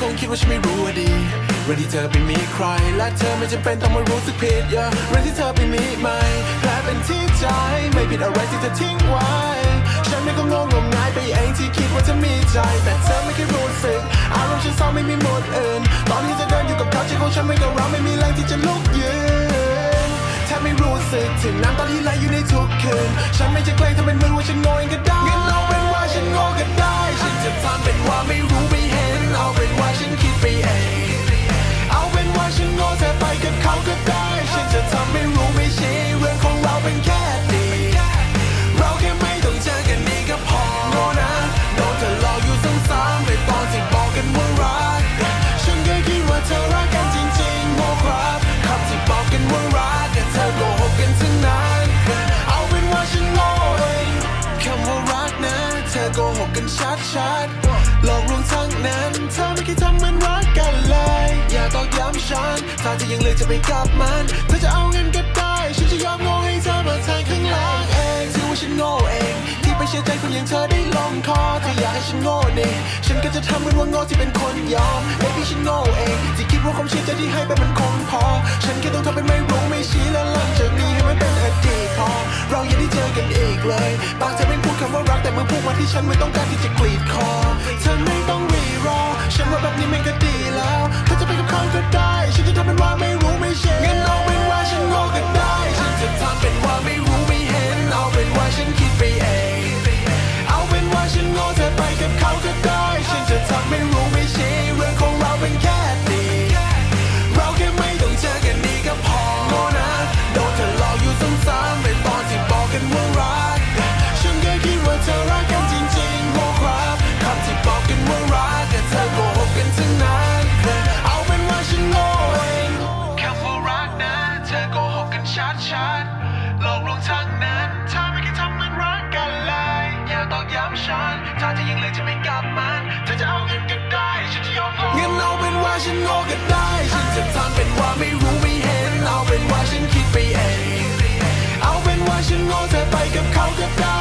คงคิดว่าฉันไม่รู้ว่าดีเรื่องที่เธอไปมีใคร และเธอไม่จำเป็นต้องมารู้สึกผิดอย่าเรื่องที่เธอไปมีใหม่แผลเป็นที่ใจไม่ผิดอะไรที่เธอทิ้งไว้ ฉันไม่ก็งงงมงายไปเองที่คิดว่าจะมีใจ แต่เธอไม่เคยรู้สึกอารมณ์ฉันเศร้าไม่มีหมดอื่น ตอนนี้เธอเดินอยู่กับเขาใจของฉันไม่กับเราไม่มีแรงที่จะลุกยืนแทบไม่รู้สึกถึงน้ำตาที่ไหลอยู่ในทุกคืน ฉันไม่จะแกล้งทำเป็นมือว่าฉัน โกหกกันชัดๆหลอกลวงทั้งนั้นเธอไม่เคยทำเหมันรักกันเลย อย่าตอกย้ำฉันถ้าเธอยังเลือกจะไปกับมันเธอจะเอาเงินก็ได้ฉันจะยอมโง่ให้เธอมาแทนข้างหลังเองถือว่าฉันโง่เอง ที่ไปเชื่อใจคนอย่างเธอได้ลงคอเธออยากให้ฉันโง่นี่ฉันก็จะทำเหมือนว่าโง่ที่เป็นคนยอม Baby ฉันโง่เองที่คิดว่าความเชื่อใจที่ให้ไปมันคงพอ ฉันแค่ต้องทำเป็นไม่รู้ไม่ชี้แล้วหลังจากนี้ให้มันเป็นอดีตพอ เราอย่าได้เจอกันอีกเลยบางเธอไม่พูดคำว่า มื่อพูดมาที่ฉันไม่ต้องการที่จะกรีดคอ เธอไม่ต้อง โกหกกันชัดชัดหลอกลวงทางนั้น ถ้าไม่คิดทำเหมือนรักกันเลยอย่าตอกย้ำฉัน ถ้าจะยิงเลยจะไม่กลับมันถ้าจะเอาเงินก็ได้ ฉันจะยอมลเงินเอาเป็นว่าฉันโง่ก็ได้ ฉันจะทำเป็นว่าไม่รู้ไม่เห็น เอาเป็นว่าฉันคิดไปเอง เอาเป็นว่าฉันโง่เธอไปกับเขาก็ได้